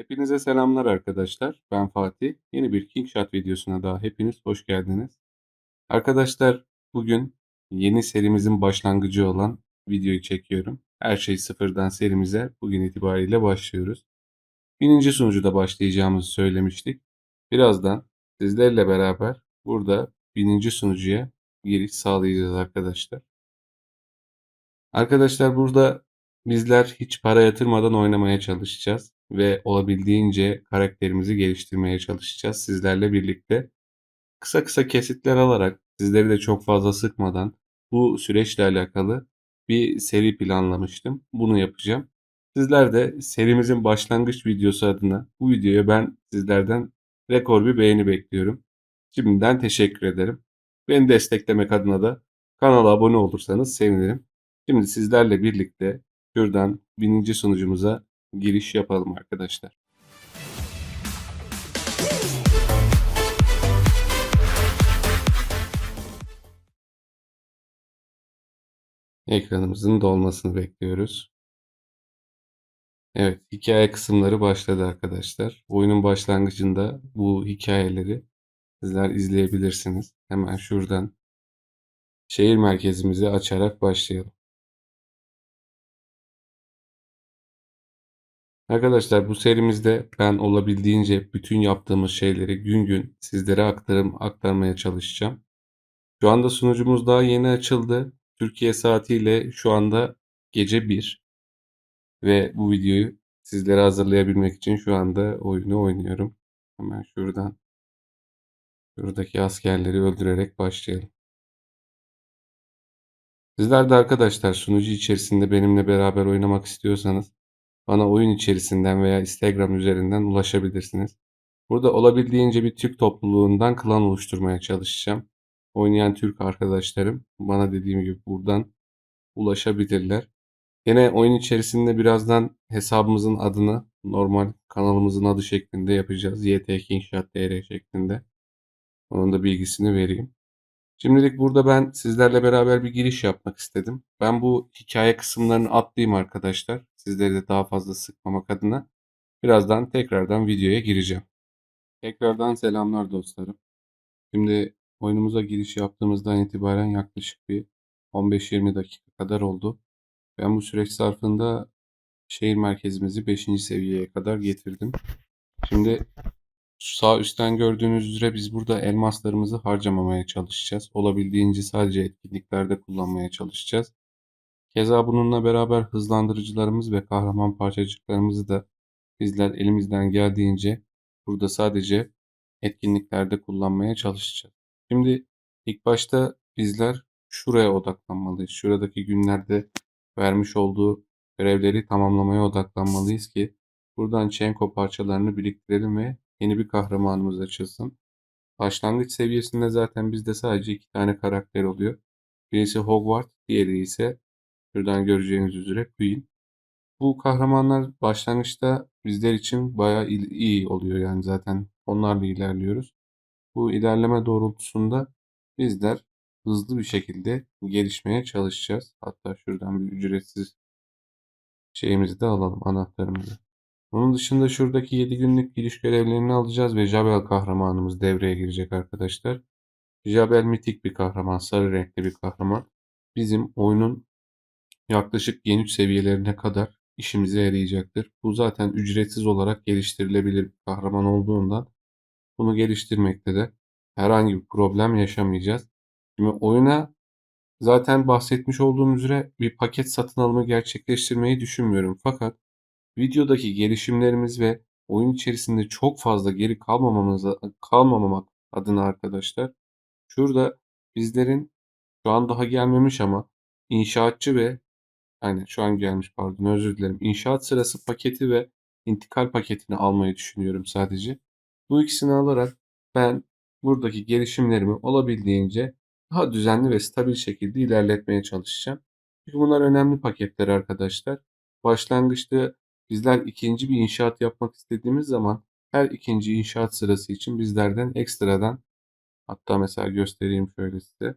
Hepinize selamlar arkadaşlar. Ben Fatih. Yeni bir Kingshot videosuna daha hepiniz hoş geldiniz. Arkadaşlar bugün yeni serimizin başlangıcı olan videoyu çekiyorum. Her şey sıfırdan serimize bugün itibariyle başlıyoruz. Bininci sunucuda başlayacağımızı söylemiştik. Birazdan sizlerle beraber burada bininci sunucuya giriş sağlayacağız arkadaşlar. Arkadaşlar burada bizler hiç para yatırmadan oynamaya çalışacağız ve olabildiğince karakterimizi geliştirmeye çalışacağız sizlerle birlikte. Kısa kısa kesitler alarak sizleri de çok fazla sıkmadan bu süreçle alakalı bir seri planlamıştım. Bunu yapacağım. Sizler de serimizin başlangıç videosu adına bu videoya ben sizlerden rekor bir beğeni bekliyorum. Şimdiden teşekkür ederim. Beni desteklemek adına da kanala abone olursanız sevinirim. Şimdi sizlerle birlikte şuradan bininci sunucumuza giriş yapalım arkadaşlar. Ekranımızın dolmasını bekliyoruz. Evet, hikaye kısımları başladı arkadaşlar. Oyunun başlangıcında bu hikayeleri sizler izleyebilirsiniz. Hemen şuradan şehir merkezimizi açarak başlayalım. Arkadaşlar bu serimizde ben olabildiğince bütün yaptığımız şeyleri gün gün sizlere aktarım, aktarmaya çalışacağım. Şu anda sunucumuz daha yeni açıldı. Türkiye saatiyle şu anda gece 1. Ve bu videoyu sizlere hazırlayabilmek için şu anda oyunu oynuyorum. Hemen şuradan şuradaki askerleri öldürerek başlayalım. Sizler de arkadaşlar sunucu içerisinde benimle beraber oynamak istiyorsanız bana oyun içerisinden veya Instagram üzerinden ulaşabilirsiniz. Burada olabildiğince bir Türk topluluğundan klan oluşturmaya çalışacağım. Oynayan Türk arkadaşlarım bana dediğim gibi buradan ulaşabilirler. Yine oyun içerisinde birazdan hesabımızın adını normal kanalımızın adı şeklinde yapacağız. YT Kingshot TR şeklinde. Onun da bilgisini vereyim. Şimdilik burada ben sizlerle beraber bir giriş yapmak istedim. Ben bu hikaye kısımlarını atlayayım arkadaşlar. Sizleri de daha fazla sıkmamak adına. Birazdan tekrardan videoya gireceğim. Tekrardan selamlar dostlarım. Şimdi oyunumuza giriş yaptığımızdan itibaren yaklaşık bir 15-20 dakika kadar oldu. Ben bu süreç zarfında şehir merkezimizi 5. seviyeye kadar getirdim. Şimdi sağ üstten gördüğünüz üzere biz burada elmaslarımızı harcamamaya çalışacağız. Olabildiğince sadece etkinliklerde kullanmaya çalışacağız. Keza bununla beraber hızlandırıcılarımız ve kahraman parçacıklarımızı da bizler elimizden geldiğince burada sadece etkinliklerde kullanmaya çalışacağız. Şimdi ilk başta bizler şuraya odaklanmalıyız. Şuradaki günlerde vermiş olduğu görevleri tamamlamaya odaklanmalıyız ki buradan Çenko parçalarını biriktirelim ve yeni bir kahramanımız açılsın. Başlangıç seviyesinde zaten bizde sadece iki tane karakter oluyor. Birisi Hogwarts, diğeri ise şuradan göreceğiniz üzere Queen. Bu kahramanlar başlangıçta bizler için bayağı iyi oluyor yani zaten onlarla ilerliyoruz. Bu ilerleme doğrultusunda bizler hızlı bir şekilde gelişmeye çalışacağız. Hatta şuradan bir ücretsiz şeyimizi de alalım anahtarımızı. Onun dışında şuradaki 7 günlük giriş görevlerini alacağız ve Jabel kahramanımız devreye girecek arkadaşlar. Jabel mitik bir kahraman, sarı renkli bir kahraman. Bizim oyunun yaklaşık gen 3 seviyelerine kadar işimize yarayacaktır. Bu zaten ücretsiz olarak geliştirilebilir bir kahraman olduğundan bunu geliştirmekte de herhangi bir problem yaşamayacağız. Şimdi oyuna zaten bahsetmiş olduğum üzere bir paket satın alımı gerçekleştirmeyi düşünmüyorum. Fakat videodaki gelişimlerimiz ve oyun içerisinde çok fazla geri kalmamamız kalmamamak adına arkadaşlar şurada bizlerin şu an daha gelmemiş ama inşaatçı ve yani şu an gelmiş pardon özür dilerim. İnşaat sırası paketi ve intikal paketini almayı düşünüyorum sadece. Bu ikisini alarak ben buradaki gelişimlerimi olabildiğince daha düzenli ve stabil şekilde ilerletmeye çalışacağım. Çünkü bunlar önemli paketler arkadaşlar. Başlangıçta bizler ikinci bir inşaat yapmak istediğimiz zaman her ikinci inşaat sırası için bizlerden ekstradan hatta mesela göstereyim şöyle size.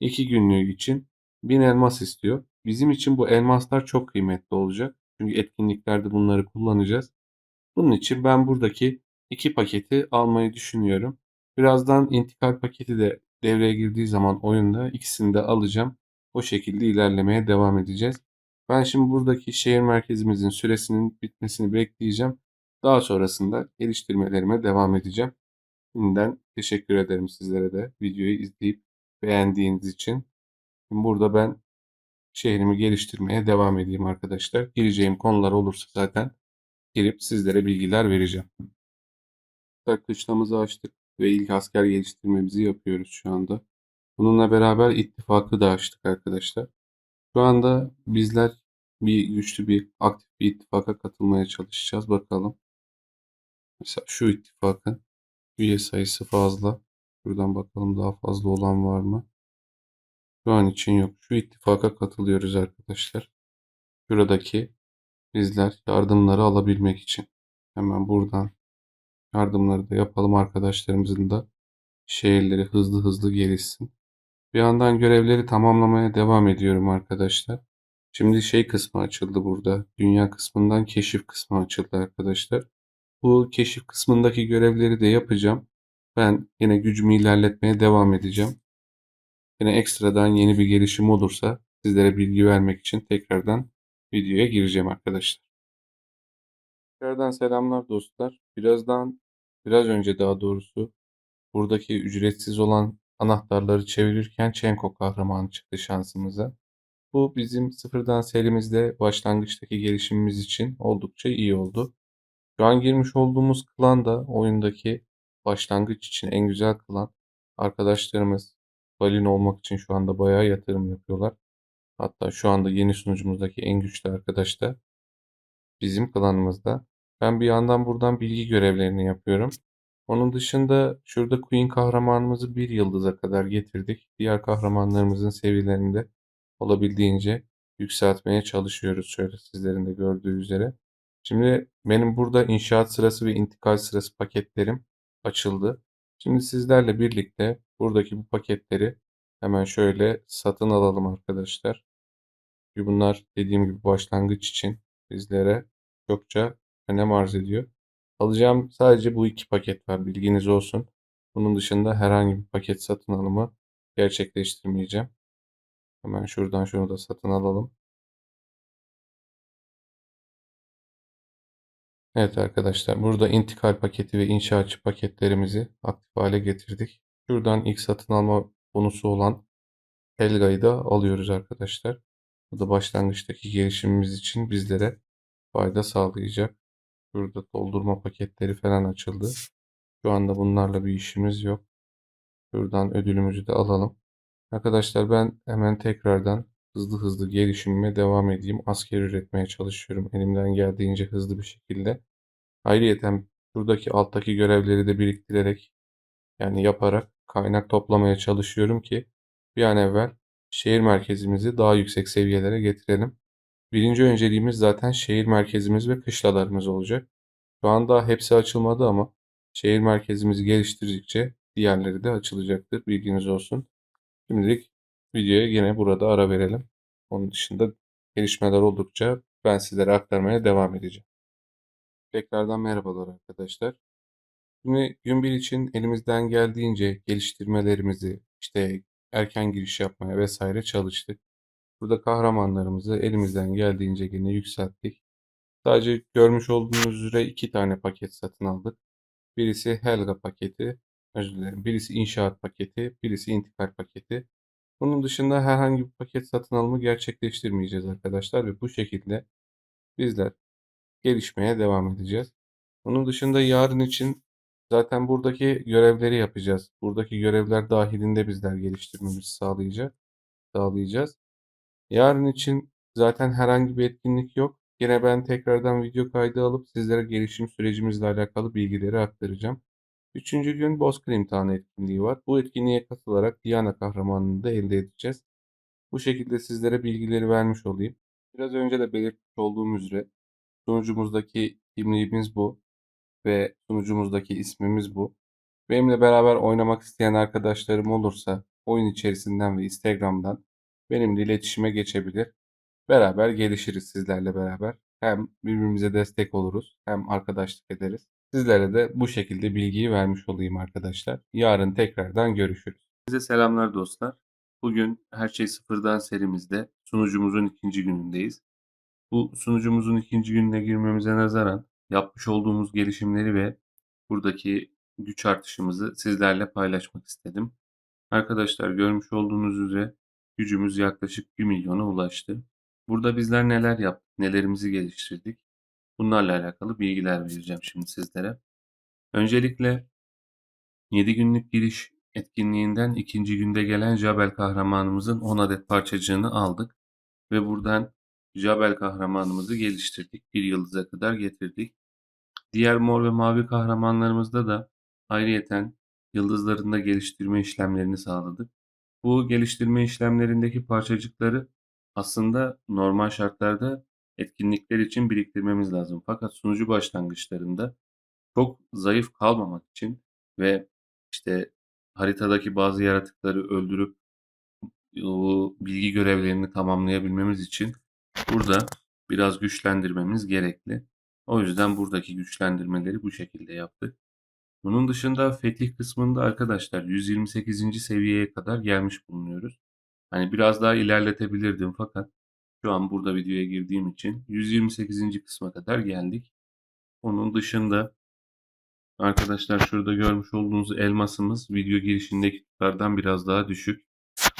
iki günlüğü için 1000 elmas istiyor. Bizim için bu elmaslar çok kıymetli olacak. Çünkü etkinliklerde bunları kullanacağız. Bunun için ben buradaki 2 paketi almayı düşünüyorum. Birazdan intikal paketi de devreye girdiği zaman oyunda ikisini de alacağım. O şekilde ilerlemeye devam edeceğiz. Ben şimdi buradaki şehir merkezimizin süresinin bitmesini bekleyeceğim. Daha sonrasında geliştirmelerime devam edeceğim. Şimdiden teşekkür ederim sizlere de videoyu izleyip beğendiğiniz için. Şimdi burada ben şehrimi geliştirmeye devam edeyim arkadaşlar. Gireceğim konular olursa zaten girip sizlere bilgiler vereceğim. Kışlamızı açtık ve ilk asker geliştirmemizi yapıyoruz şu anda. Bununla beraber ittifakı da açtık arkadaşlar. Şu anda bizler bir güçlü bir aktif bir ittifaka katılmaya çalışacağız. Bakalım. Mesela şu ittifakın üye sayısı fazla. Buradan bakalım daha fazla olan var mı? Şu an için yok. Şu ittifaka katılıyoruz arkadaşlar. Şuradaki bizler yardımları alabilmek için. Hemen buradan yardımları da yapalım arkadaşlarımızın da şehirleri hızlı hızlı gelişsin. Bir yandan görevleri tamamlamaya devam ediyorum arkadaşlar. Şimdi şey kısmı açıldı burada. Dünya kısmından keşif kısmı açıldı arkadaşlar. Bu keşif kısmındaki görevleri de yapacağım. Ben yine gücümü ilerletmeye devam edeceğim. Yine ekstradan yeni bir gelişim olursa sizlere bilgi vermek için tekrardan videoya gireceğim arkadaşlar. Tekrardan selamlar dostlar. Birazdan, biraz önce daha doğrusu buradaki ücretsiz olan anahtarları çevirirken Çenko kahramanı çıktı şansımıza. Bu bizim sıfırdan serimizde başlangıçtaki gelişimimiz için oldukça iyi oldu. Şu an girmiş olduğumuz klan da oyundaki başlangıç için en güzel klan. Arkadaşlarımız balin olmak için şu anda bayağı yatırım yapıyorlar. Hatta şu anda yeni sunucumuzdaki en güçlü arkadaş da bizim klanımızda. Ben bir yandan buradan bilgi görevlerini yapıyorum. Onun dışında şurada Queen kahramanımızı bir yıldıza kadar getirdik. Diğer kahramanlarımızın seviyelerini de olabildiğince yükseltmeye çalışıyoruz. Şöyle sizlerin de gördüğü üzere. Şimdi benim burada inşaat sırası ve intikal sırası paketlerim açıldı. Şimdi sizlerle birlikte buradaki bu paketleri hemen şöyle satın alalım arkadaşlar. Çünkü bunlar dediğim gibi başlangıç için bizlere çokça önem arz ediyor. Alacağım sadece bu iki paket var bilginiz olsun. Bunun dışında herhangi bir paket satın alımı gerçekleştirmeyeceğim. Hemen şuradan şunu da satın alalım. Evet arkadaşlar burada intikal paketi ve inşaatçı paketlerimizi aktif hale getirdik. Şuradan ilk satın alma bonusu olan Helga'yı da alıyoruz arkadaşlar. Bu da başlangıçtaki gelişimimiz için bizlere fayda sağlayacak. Şurada doldurma paketleri falan açıldı. Şu anda bunlarla bir işimiz yok. Şuradan ödülümüzü de alalım. Arkadaşlar ben hemen tekrardan hızlı hızlı gelişimime devam edeyim. Asker üretmeye çalışıyorum elimden geldiğince hızlı bir şekilde. Ayrıyeten buradaki alttaki görevleri de biriktirerek yani yaparak kaynak toplamaya çalışıyorum ki bir an evvel şehir merkezimizi daha yüksek seviyelere getirelim. Birinci önceliğimiz zaten şehir merkezimiz ve kışlalarımız olacak. Şu anda hepsi açılmadı ama şehir merkezimizi geliştirdikçe diğerleri de açılacaktır. Bilginiz olsun. Şimdilik videoya yine burada ara verelim. Onun dışında gelişmeler oldukça ben sizlere aktarmaya devam edeceğim. Tekrardan merhabalar arkadaşlar. Şimdi gün bir için elimizden geldiğince geliştirmelerimizi işte erken giriş yapmaya vesaire çalıştık. Burada kahramanlarımızı elimizden geldiğince yine yükselttik. Sadece görmüş olduğunuz üzere iki tane paket satın aldık. Birisi Helga paketi, özür dilerim. Birisi inşaat paketi, birisi intikal paketi. Bunun dışında herhangi bir paket satın alımı gerçekleştirmeyeceğiz arkadaşlar ve bu şekilde bizler gelişmeye devam edeceğiz. Onun dışında yarın için zaten buradaki görevleri yapacağız. Buradaki görevler dahilinde bizler geliştirmemizi sağlayacak, sağlayacağız. Yarın için zaten herhangi bir etkinlik yok. Yine ben tekrardan video kaydı alıp sizlere gelişim sürecimizle alakalı bilgileri aktaracağım. Üçüncü gün Bozkır imtihanı etkinliği var. Bu etkinliğe katılarak Diana kahramanını da elde edeceğiz. Bu şekilde sizlere bilgileri vermiş olayım. Biraz önce de belirtmiş olduğum üzere sunucumuzdaki kimliğimiz bu ve sunucumuzdaki ismimiz bu. Benimle beraber oynamak isteyen arkadaşlarım olursa oyun içerisinden ve Instagram'dan benimle iletişime geçebilir. Beraber gelişiriz sizlerle beraber. Hem birbirimize destek oluruz hem arkadaşlık ederiz. Sizlere de bu şekilde bilgiyi vermiş olayım arkadaşlar. Yarın tekrardan görüşürüz. Size selamlar dostlar. Bugün Her Şey Sıfırdan serimizde sunucumuzun ikinci günündeyiz. Bu sunucumuzun ikinci gününe girmemize nazaran yapmış olduğumuz gelişimleri ve buradaki güç artışımızı sizlerle paylaşmak istedim. Arkadaşlar görmüş olduğunuz üzere gücümüz yaklaşık 1 milyona ulaştı. Burada bizler neler yaptık, nelerimizi geliştirdik bunlarla alakalı bilgiler vereceğim şimdi sizlere. Öncelikle 7 günlük giriş etkinliğinden ikinci günde gelen Jabel kahramanımızın 10 adet parçacığını aldık. Ve buradan Jabel kahramanımızı geliştirdik. Bir yıldıza kadar getirdik. Diğer mor ve mavi kahramanlarımızda da ayrıyeten yıldızlarında geliştirme işlemlerini sağladık. Bu geliştirme işlemlerindeki parçacıkları aslında normal şartlarda etkinlikler için biriktirmemiz lazım. Fakat sunucu başlangıçlarında çok zayıf kalmamak için ve işte haritadaki bazı yaratıkları öldürüp o bilgi görevlerini tamamlayabilmemiz için burada biraz güçlendirmemiz gerekli. O yüzden buradaki güçlendirmeleri bu şekilde yaptık. Bunun dışında fetih kısmında arkadaşlar 128. seviyeye kadar gelmiş bulunuyoruz. Hani biraz daha ilerletebilirdim fakat şu an burada videoya girdiğim için 128. kısma kadar geldik. Onun dışında arkadaşlar şurada görmüş olduğunuz elmasımız video girişindeki tutardan biraz daha düşük.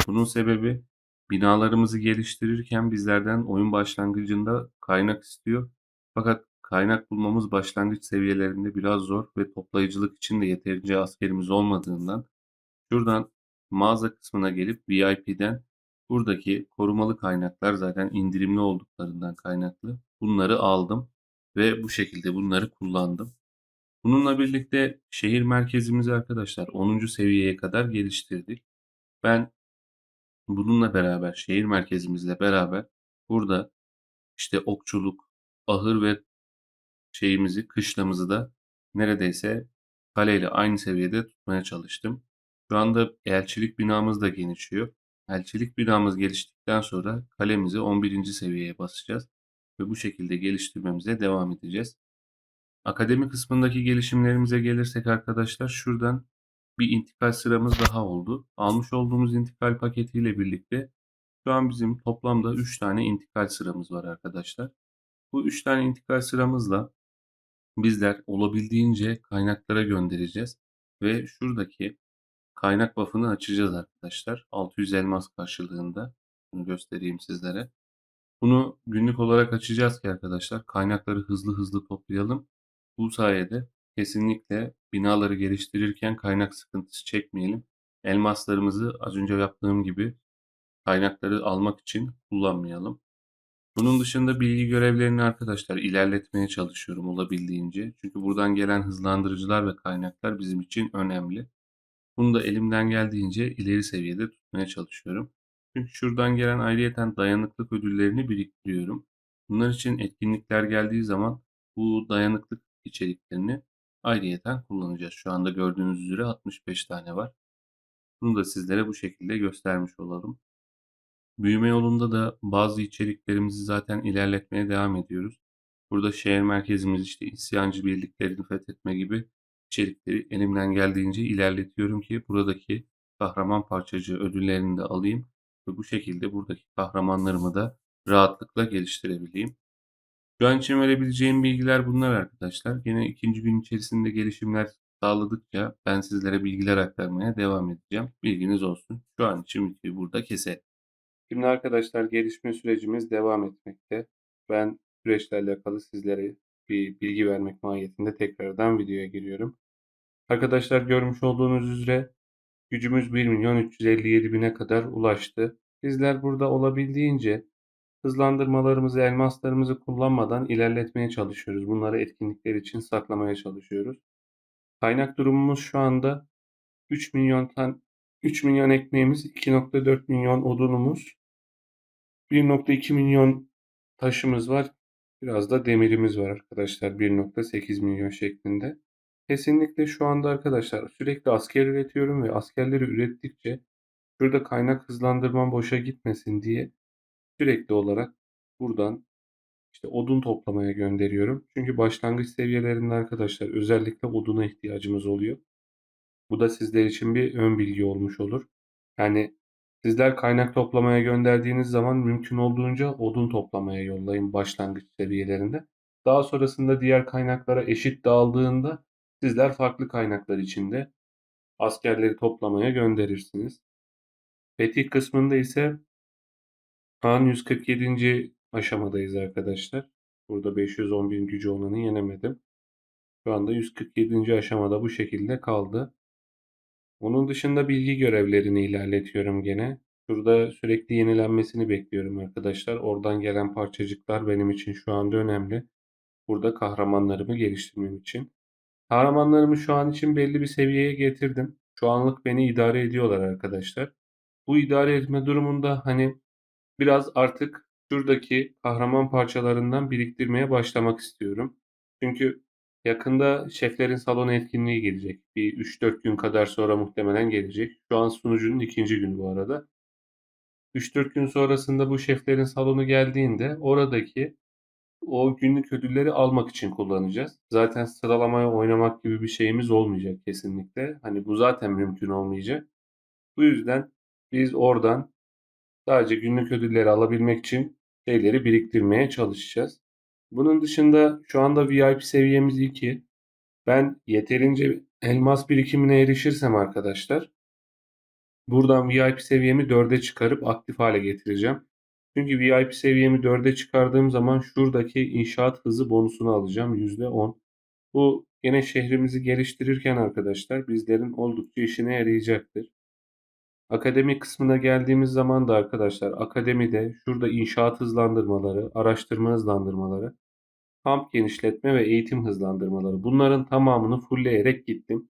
Bunun sebebi binalarımızı geliştirirken bizlerden oyun başlangıcında kaynak istiyor. Fakat kaynak bulmamız başlangıç seviyelerinde biraz zor ve toplayıcılık için de yeterince askerimiz olmadığından şuradan mağaza kısmına gelip VIP'den buradaki korumalı kaynaklar zaten indirimli olduklarından kaynaklı bunları aldım ve bu şekilde bunları kullandım. Bununla birlikte şehir merkezimizi arkadaşlar 10. seviyeye kadar geliştirdik. Ben bununla beraber şehir merkezimizle beraber burada işte okçuluk, ahır ve şeyimizi, kışlamızı da neredeyse kaleyle aynı seviyede tutmaya çalıştım. Şu anda elçilik binamız da genişliyor. Elçilik binamız geliştikten sonra kalemizi 11. seviyeye basacağız ve bu şekilde geliştirmemize devam edeceğiz. Akademi kısmındaki gelişimlerimize gelirsek arkadaşlar şuradan bir intikal sıramız daha oldu. Almış olduğumuz intikal paketiyle birlikte şu an bizim toplamda 3 tane intikal sıramız var arkadaşlar. Bu 3 tane intikal sıramızla bizler olabildiğince kaynaklara göndereceğiz. Ve şuradaki kaynak buff'ını açacağız arkadaşlar. 600 elmas karşılığında. Bunu göstereyim sizlere. Bunu günlük olarak açacağız ki arkadaşlar kaynakları hızlı hızlı toplayalım. Bu sayede kesinlikle binaları geliştirirken kaynak sıkıntısı çekmeyelim. Elmaslarımızı az önce yaptığım gibi kaynakları almak için kullanmayalım. Bunun dışında bilgi görevlerini arkadaşlar ilerletmeye çalışıyorum olabildiğince. Çünkü buradan gelen hızlandırıcılar ve kaynaklar bizim için önemli. Bunu da elimden geldiğince ileri seviyede tutmaya çalışıyorum. Çünkü şuradan gelen ayrıyeten dayanıklık ödüllerini biriktiriyorum. Bunlar için etkinlikler geldiği zaman bu dayanıklık içeriklerini ayrıyeten kullanacağız. Şu anda gördüğünüz üzere 65 tane var. Bunu da sizlere bu şekilde göstermiş olalım. Büyüme yolunda da bazı içeriklerimizi zaten ilerletmeye devam ediyoruz. Burada şehir merkezimiz işte isyancı birliklerini fethetme gibi içerikleri elimden geldiğince ilerletiyorum ki buradaki kahraman parçacığı ödüllerini de alayım ve bu şekilde buradaki kahramanlarımı da rahatlıkla geliştirebileyim. Şu an için verebileceğim bilgiler bunlar arkadaşlar. Yine ikinci gün içerisinde gelişimler sağladıkça ben sizlere bilgiler aktarmaya devam edeceğim. Bilginiz olsun. Şu an için videoyu burada keselim. Şimdi arkadaşlar gelişme sürecimiz devam etmekte. Ben süreçle alakalı sizlere bir bilgi vermek mahiyetinde tekrardan videoya giriyorum. Arkadaşlar görmüş olduğunuz üzere gücümüz 1 milyon 357 bine kadar ulaştı. Bizler burada olabildiğince hızlandırmalarımızı, elmaslarımızı kullanmadan ilerletmeye çalışıyoruz. Bunları etkinlikler için saklamaya çalışıyoruz. Kaynak durumumuz şu anda 3 milyon tan 3 milyon ekmeğimiz, 2.4 milyon odunumuz, 1.2 milyon taşımız var. Biraz da demirimiz var arkadaşlar 1.8 milyon şeklinde. Kesinlikle şu anda arkadaşlar sürekli asker üretiyorum ve askerleri ürettikçe şurada kaynak hızlandırmam boşa gitmesin diye sürekli olarak buradan işte odun toplamaya gönderiyorum. Çünkü başlangıç seviyelerinde arkadaşlar özellikle oduna ihtiyacımız oluyor. Bu da sizler için bir ön bilgi olmuş olur. Yani sizler kaynak toplamaya gönderdiğiniz zaman mümkün olduğunca odun toplamaya yollayın başlangıç seviyelerinde. Daha sonrasında diğer kaynaklara eşit dağıldığında sizler farklı kaynaklar içinde askerleri toplamaya gönderirsiniz. Fetih kısmında ise şu an 147. aşamadayız arkadaşlar. Burada 511 gücü olanı yenemedim. Şu anda 147. aşamada bu şekilde kaldı. Onun dışında bilgi görevlerini ilerletiyorum gene. Şurada sürekli yenilenmesini bekliyorum arkadaşlar. Oradan gelen parçacıklar benim için şu anda önemli. Burada kahramanlarımı geliştirmem için. Kahramanlarımı şu an için belli bir seviyeye getirdim. Şu anlık beni idare ediyorlar arkadaşlar. Bu idare etme durumunda hani biraz artık şuradaki kahraman parçalarından biriktirmeye başlamak istiyorum. Çünkü yakında şeflerin salonu etkinliği gelecek. Bir 3-4 gün kadar sonra muhtemelen gelecek. Şu an sunucunun ikinci günü bu arada. 3-4 gün sonrasında bu şeflerin salonu geldiğinde oradaki o günlük ödülleri almak için kullanacağız. Zaten sıralamaya oynamak gibi bir şeyimiz olmayacak kesinlikle. Hani bu zaten mümkün olmayacak. Bu yüzden biz oradan sadece günlük ödülleri alabilmek için şeyleri biriktirmeye çalışacağız. Bunun dışında şu anda VIP seviyemiz 2. Ben yeterince elmas birikimine erişirsem arkadaşlar buradan VIP seviyemi 4'e çıkarıp aktif hale getireceğim. Çünkü VIP seviyemi 4'e çıkardığım zaman şuradaki inşaat hızı bonusunu alacağım %10. Bu yine şehrimizi geliştirirken arkadaşlar bizlerin oldukça işine yarayacaktır. Akademi kısmına geldiğimiz zaman da arkadaşlar akademide şurada inşaat hızlandırmaları, araştırma hızlandırmaları, kamp genişletme ve eğitim hızlandırmaları bunların tamamını fullleyerek gittim.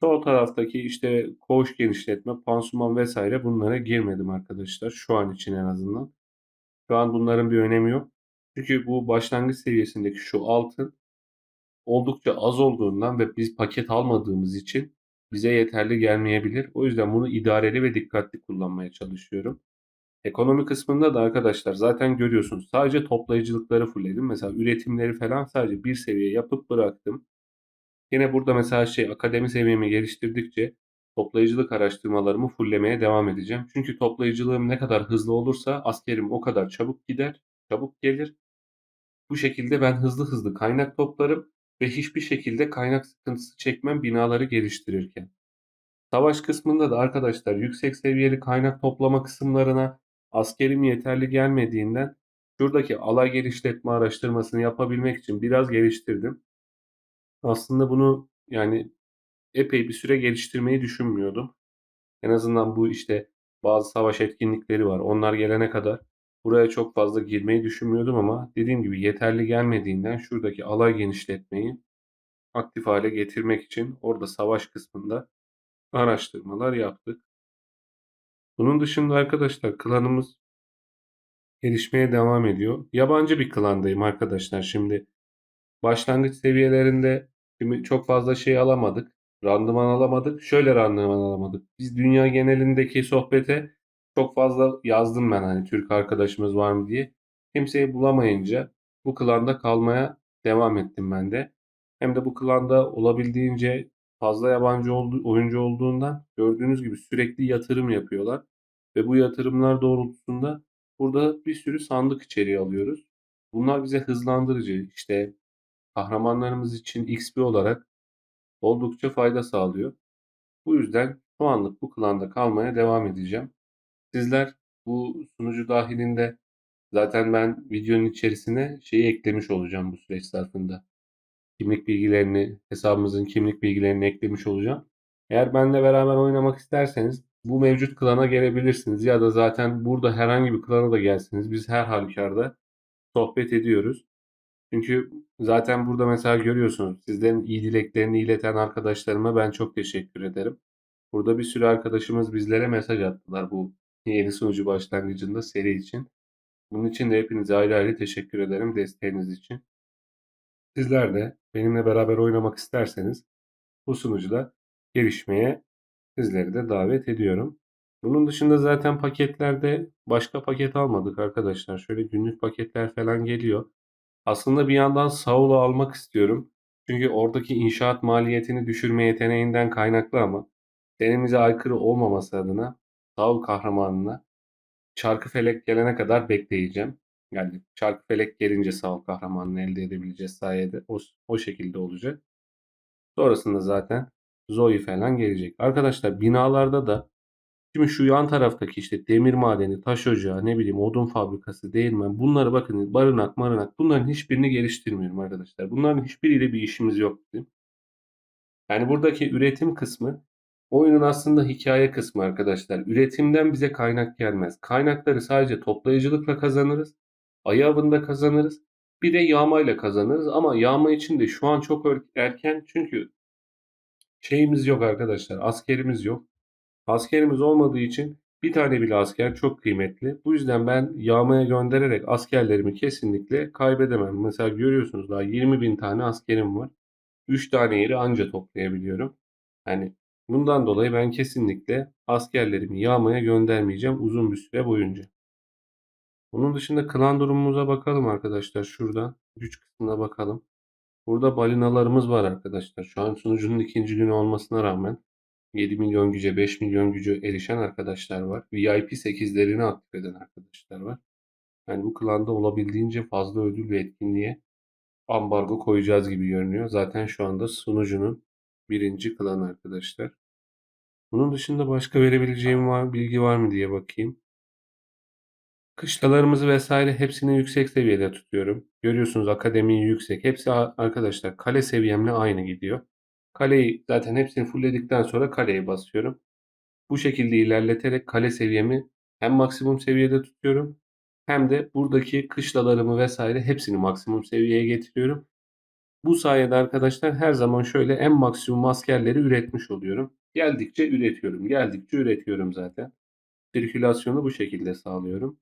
Sol taraftaki işte koğuş genişletme, pansuman vesaire bunlara girmedim arkadaşlar şu an için en azından. Şu an bunların bir önemi yok. Çünkü bu başlangıç seviyesindeki şu altın oldukça az olduğundan ve biz paket almadığımız için bize yeterli gelmeyebilir. O yüzden bunu idareli ve dikkatli kullanmaya çalışıyorum. Ekonomi kısmında da arkadaşlar zaten görüyorsunuz sadece toplayıcılıkları fullledim. Mesela üretimleri falan sadece bir seviye yapıp bıraktım. Yine burada mesela şey akademi seviyemi geliştirdikçe toplayıcılık araştırmalarımı fulllemeye devam edeceğim. Çünkü toplayıcılığım ne kadar hızlı olursa askerim o kadar çabuk gider, çabuk gelir. Bu şekilde ben hızlı hızlı kaynak toplarım ve hiçbir şekilde kaynak sıkıntısı çekmem binaları geliştirirken. Savaş kısmında da arkadaşlar yüksek seviyeli kaynak toplama kısımlarına askerim yeterli gelmediğinden şuradaki alay genişletme araştırmasını yapabilmek için biraz geliştirdim. Aslında bunu yani epey bir süre geliştirmeyi düşünmüyordum. En azından bu işte bazı savaş etkinlikleri var. Onlar gelene kadar buraya çok fazla girmeyi düşünmüyordum ama dediğim gibi yeterli gelmediğinden şuradaki alay genişletmeyi aktif hale getirmek için orada savaş kısmında araştırmalar yaptık. Bunun dışında arkadaşlar klanımız gelişmeye devam ediyor. Yabancı bir klandayım arkadaşlar. Şimdi başlangıç seviyelerinde şimdi çok fazla şey alamadık. Randıman alamadık. Şöyle randıman alamadık. Biz dünya genelindeki sohbete çok fazla yazdım ben hani Türk arkadaşımız var mı diye. Kimseyi bulamayınca bu klanda kalmaya devam ettim ben de. Hem de bu klanda olabildiğince fazla yabancı oldu, oyuncu olduğundan gördüğünüz gibi sürekli yatırım yapıyorlar. Ve bu yatırımlar doğrultusunda burada bir sürü sandık içeriği alıyoruz. Bunlar bize hızlandırıcı işte kahramanlarımız için XP olarak oldukça fayda sağlıyor. Bu yüzden şu anlık bu klanda kalmaya devam edeceğim. Sizler bu sunucu dahilinde zaten ben videonun içerisine şeyi eklemiş olacağım bu süreç zarfında. Kimlik bilgilerini, hesabımızın kimlik bilgilerini eklemiş olacağım. Eğer benimle beraber oynamak isterseniz bu mevcut klana gelebilirsiniz. Ya da zaten burada herhangi bir klana da gelsiniz. Biz her halükarda sohbet ediyoruz. Çünkü zaten burada mesela görüyorsunuz sizlerin iyi dileklerini ileten arkadaşlarıma ben çok teşekkür ederim. Burada bir sürü arkadaşımız bizlere mesaj attılar bu yeni sunucu başlangıcında seri için. Bunun için de hepinize ayrı ayrı teşekkür ederim desteğiniz için. Sizler de benimle beraber oynamak isterseniz bu sunucuda gelişmeye sizleri de davet ediyorum. Bunun dışında zaten paketlerde başka paket almadık arkadaşlar. Şöyle günlük paketler falan geliyor. Aslında bir yandan Saul'u almak istiyorum. Çünkü oradaki inşaat maliyetini düşürme yeteneğinden kaynaklı ama denimize aykırı olmaması adına Saul kahramanına Çarkıfelek gelene kadar bekleyeceğim. Yani Çarkıfelek gelince Saul kahramanını elde edebileceğiz sayede. O, o şekilde olacak. Sonrasında zaten Zoe falan gelecek. Arkadaşlar binalarda da Şimdi şu yan taraftaki işte demir madeni, taş ocağı, ne bileyim odun fabrikası, değirmen bunları bakın barınak marınak bunların hiçbirini geliştirmiyorum arkadaşlar. Bunların hiçbiriyle bir işimiz yok bizim. Yani buradaki üretim kısmı oyunun aslında hikaye kısmı arkadaşlar. Üretimden bize kaynak gelmez. Kaynakları sadece toplayıcılıkla kazanırız. Ayı avında kazanırız. Bir de yağmayla kazanırız ama yağma için de şu an çok erken çünkü şeyimiz yok arkadaşlar. Askerimiz yok. Askerimiz olmadığı için bir tane bile asker çok kıymetli. Bu yüzden ben yağmaya göndererek askerlerimi kesinlikle kaybedemem. Mesela görüyorsunuz daha 20 bin tane askerim var. 3 tane yeri anca toplayabiliyorum. Yani bundan dolayı ben kesinlikle askerlerimi yağmaya göndermeyeceğim uzun bir süre boyunca. Bunun dışında klan durumumuza bakalım arkadaşlar. Şuradan güç kısmına bakalım. Burada balinalarımız var arkadaşlar. Şu an sunucunun ikinci günü olmasına rağmen 7 milyon güce 5 milyon gücü erişen arkadaşlar var. VIP 8'lerini aktif eden arkadaşlar var. Yani bu klanda olabildiğince fazla ödül ve etkinliğe ambargo koyacağız gibi görünüyor. Zaten şu anda sunucunun birinci klanı arkadaşlar. Bunun dışında başka verebileceğim var, bilgi var mı diye bakayım. Kışlalarımızı vesaire hepsini yüksek seviyede tutuyorum. Görüyorsunuz akademi yüksek. Hepsi arkadaşlar kale seviyemle aynı gidiyor. Kaleyi zaten hepsini fullledikten sonra kaleye basıyorum. Bu şekilde ilerleterek kale seviyemi hem maksimum seviyede tutuyorum hem de buradaki kışlalarımı vesaire hepsini maksimum seviyeye getiriyorum. Bu sayede arkadaşlar her zaman şöyle en maksimum askerleri üretmiş oluyorum. Geldikçe üretiyorum. Geldikçe üretiyorum zaten. Sirkülasyonu bu şekilde sağlıyorum.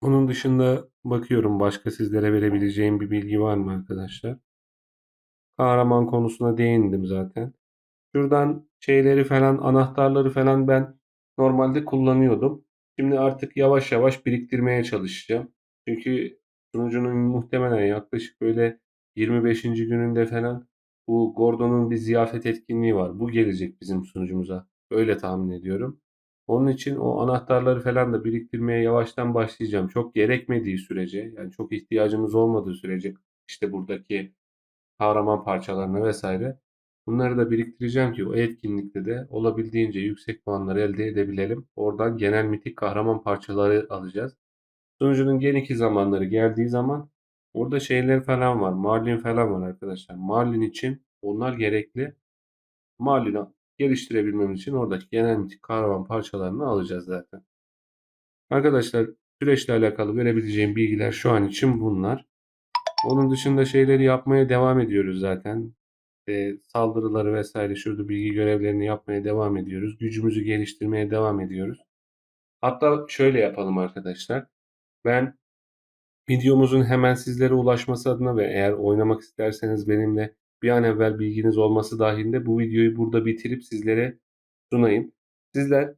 Onun dışında bakıyorum başka sizlere verebileceğim bir bilgi var mı arkadaşlar? Kahraman konusuna değindim zaten. Şuradan şeyleri falan anahtarları falan ben normalde kullanıyordum. Şimdi artık yavaş yavaş biriktirmeye çalışacağım. Çünkü sunucunun muhtemelen yaklaşık böyle 25. gününde falan bu Gordon'un bir ziyafet etkinliği var. Bu gelecek bizim sunucumuza. Öyle tahmin ediyorum. Onun için o anahtarları falan da biriktirmeye yavaştan başlayacağım. Çok gerekmediği sürece yani çok ihtiyacımız olmadığı sürece işte buradaki kahraman parçalarına vesaire bunları da biriktireceğim ki o etkinlikte de olabildiğince yüksek puanlar elde edebilelim. Oradan genel mitik kahraman parçaları alacağız. Sunucunun gen 2 zamanları geldiği zaman orada şeyler falan var. Marlin falan var arkadaşlar. Marlin için onlar gerekli. Marlin'i geliştirebilmemiz için oradaki genel kahraman parçalarını alacağız zaten. Arkadaşlar süreçle alakalı verebileceğim bilgiler şu an için bunlar. Onun dışında şeyleri yapmaya devam ediyoruz zaten. E, saldırıları vesaire şurada bilgi görevlerini yapmaya devam ediyoruz. Gücümüzü geliştirmeye devam ediyoruz. Hatta şöyle yapalım arkadaşlar. Ben videomuzun hemen sizlere ulaşması adına ve eğer oynamak isterseniz benimle bir an evvel bilginiz olması dahilinde bu videoyu burada bitirip sizlere sunayım. Sizler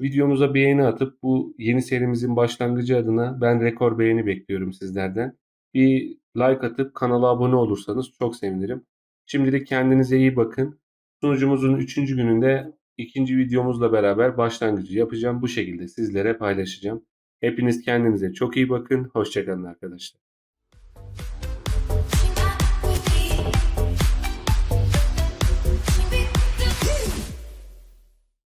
videomuza beğeni atıp bu yeni serimizin başlangıcı adına ben rekor beğeni bekliyorum sizlerden. Bir like atıp kanala abone olursanız çok sevinirim. Şimdilik kendinize iyi bakın. Sunucumuzun 3. gününde ikinci videomuzla beraber başlangıcı yapacağım. Bu şekilde sizlere paylaşacağım. Hepiniz kendinize çok iyi bakın. Hoşçakalın arkadaşlar.